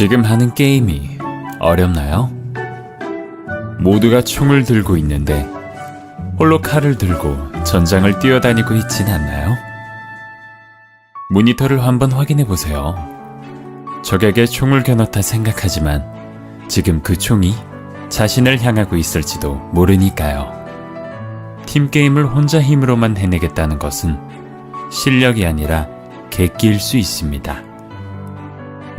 지금 하는 게임이 어렵나요? 모두가 총을 들고 있는데 홀로 칼을 들고 전장을 뛰어다니고 있진 않나요? 모니터를 한번 확인해 보세요. 적에게 총을 겨눴다 생각하지만 지금 그 총이 자신을 향하고 있을지도 모르니까요. 팀게임을 혼자 힘으로만 해내겠다는 것은 실력이 아니라 객기일 수 있습니다.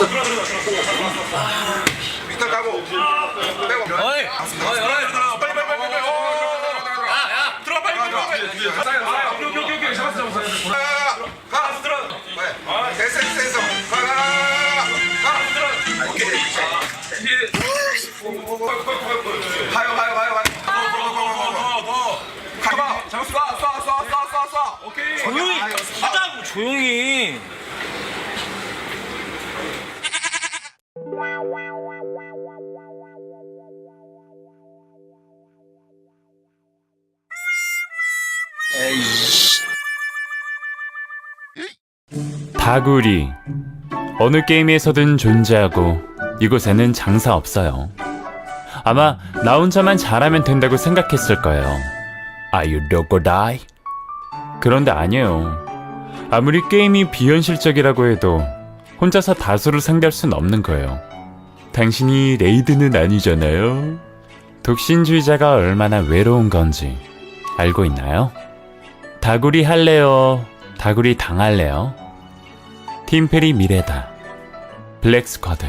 됐어. 밑에 까고 빼고. 어이, 어이, 어이. 빨리 빨리 빨리 빨리. 야야 들어 빨리 빨리 빨리. 오케이 오케이 오케이 잡았어 잡았어. 가 들어. 왜? 됐어 됐어 됐어. 가가 들어. 오케이. 가요 가요 가요 가요. 조용히. 하자고 조용히. 다구리. 어느 게임에서든 존재하고 이곳에는 장사 없어요. 아마 나 혼자만 잘하면 된다고 생각했을 거예요. Are you logo die? 그런데 아니에요. 아무리 게임이 비현실적이라고 해도 혼자서 다수를 상대할 순 없는 거예요. 당신이 레이드는 아니잖아요. 독신주의자가 얼마나 외로운 건지 알고 있나요? 다구리 할래요? 다구리 당할래요? 팀페리 미래다. 블랙 스쿼드.